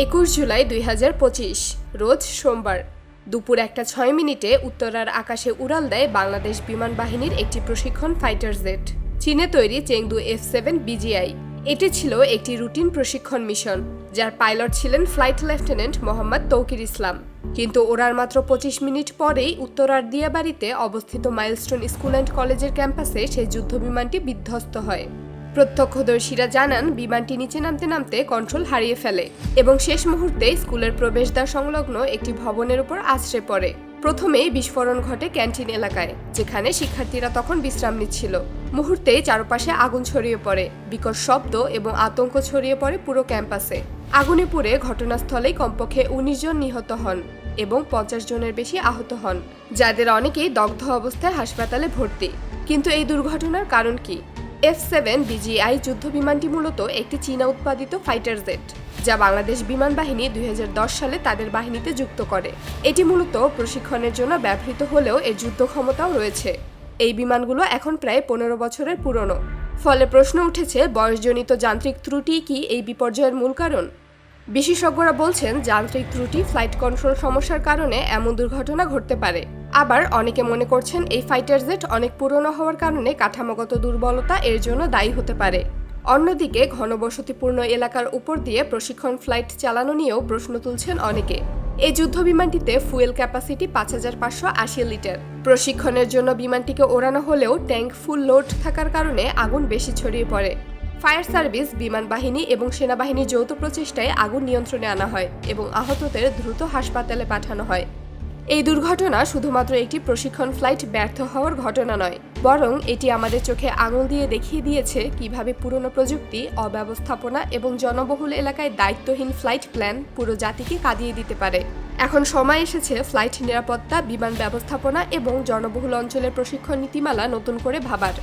একুশ জুলাই দুই হাজার পঁচিশ, রোজ সোমবার, দুপুর একটা ছয় মিনিটে উত্তরার আকাশে উড়াল দেয় বাংলাদেশ বিমান বাহিনীর একটি প্রশিক্ষণ ফাইটার জেট চীনে তৈরি চেংদু এফ সেভেন বিজিআই। এটি ছিল একটি রুটিন প্রশিক্ষণ মিশন, যার পাইলট ছিলেন ফ্লাইট লেফটেন্যান্ট মোহাম্মদ তৌকির ইসলাম। কিন্তু ওড়ার মাত্র পঁচিশ মিনিট পরেই উত্তরার দিয়াবাড়িতে অবস্থিত মাইলস্টোন স্কুল অ্যান্ড কলেজের ক্যাম্পাসে সেই যুদ্ধবিমানটি বিধ্বস্ত হয়। প্রত্যক্ষদর্শীরা জানান, বিমানটি নিচে নামতে নামতে কন্ট্রোল হারিয়ে ফেলে এবং শেষ মুহূর্তে স্কুলের প্রবেশদ্বার সংলগ্ন একটি ভবনের উপর আশ্রে পড়ে। প্রথমেই বিস্ফোরণ ঘটে ক্যান্টিন এলাকায়, যেখানে শিক্ষার্থীরা তখন বিশ্রাম নিচ্ছিল। মুহূর্তে চারপাশে আগুন ছড়িয়ে পড়ে, বিকট শব্দ এবং আতঙ্ক ছড়িয়ে পড়ে পুরো ক্যাম্পাসে। আগুনে পুড়ে ঘটনাস্থলেই কমপক্ষে উনিশ জন নিহত হন এবং পঞ্চাশ জনের বেশি আহত হন, যাদের অনেকেই দগ্ধ অবস্থায় হাসপাতালে ভর্তি। কিন্তু এই দুর্ঘটনার কারণ কি? এফ সেভেন বিজিআই যুদ্ধ বিমানটি মূলত একটি চীনা উৎপাদিত ফাইটার জেট যা বাংলাদেশ বিমান বাহিনী দুই হাজার দশ সালে তাদের বাহিনীতে যুক্ত করে। এটি মূলত প্রশিক্ষণের জন্য ব্যবহৃত হলেও এর যুদ্ধ ক্ষমতাও রয়েছে। এই বিমানগুলো এখন প্রায় পনেরো বছরের পুরনো। ফলে প্রশ্ন উঠেছে, বয়সজনিত যান্ত্রিক ত্রুটি কি এই বিপর্যয়ের মূল কারণ? বিশেষজ্ঞরা বলছেন, যান্ত্রিক ত্রুটি ফ্লাইট কন্ট্রোল সমস্যার কারণে এমন দুর্ঘটনা ঘটতে পারে। আবার অনেকে মনে করছেন এই ফাইটার জেট অনেক পুরনো হওয়ার কারণে কাঠামোগত দুর্বলতা এর জন্য দায়ী হতে পারে। অন্যদিকে ঘনবসতিপূর্ণ এলাকার উপর দিয়ে প্রশিক্ষণ ফ্লাইট চালানো নিয়েও প্রশ্ন তুলছেন অনেকে। এই যুদ্ধ বিমানটিতে ফুয়েল ক্যাপাসিটি পাঁচ হাজার পাঁচশো আশি লিটার। প্রশিক্ষণের জন্য বিমানটিকে ওড়ানো হলেও ট্যাঙ্ক ফুল লোড থাকার কারণে আগুন বেশি ছড়িয়ে পড়ে। ফায়ার সার্ভিস, বিমান বাহিনী এবং সেনাবাহিনীর যৌথ প্রচেষ্টায় আগুন নিয়ন্ত্রণে আনা হয় এবং আহতদের দ্রুত হাসপাতালে পাঠানো হয়। এই দুর্ঘটনা শুধুমাত্র একটি প্রশিক্ষণ ফ্লাইট ব্যর্থ হওয়ার ঘটনা নয়, বরং এটি আমাদের চোখে আঙুল দিয়ে দেখিয়ে দিয়েছে কীভাবে পুরনো প্রযুক্তি, অব্যবস্থাপনা এবং জনবহুল এলাকায় দায়িত্বহীন ফ্লাইট প্ল্যান পুরো জাতিকে কাঁদিয়ে দিতে পারে। এখন সময় এসেছে ফ্লাইট নিরাপত্তা, বিমান ব্যবস্থাপনা এবং জনবহুল অঞ্চলের প্রশিক্ষণ নীতিমালা নতুন করে ভাবার।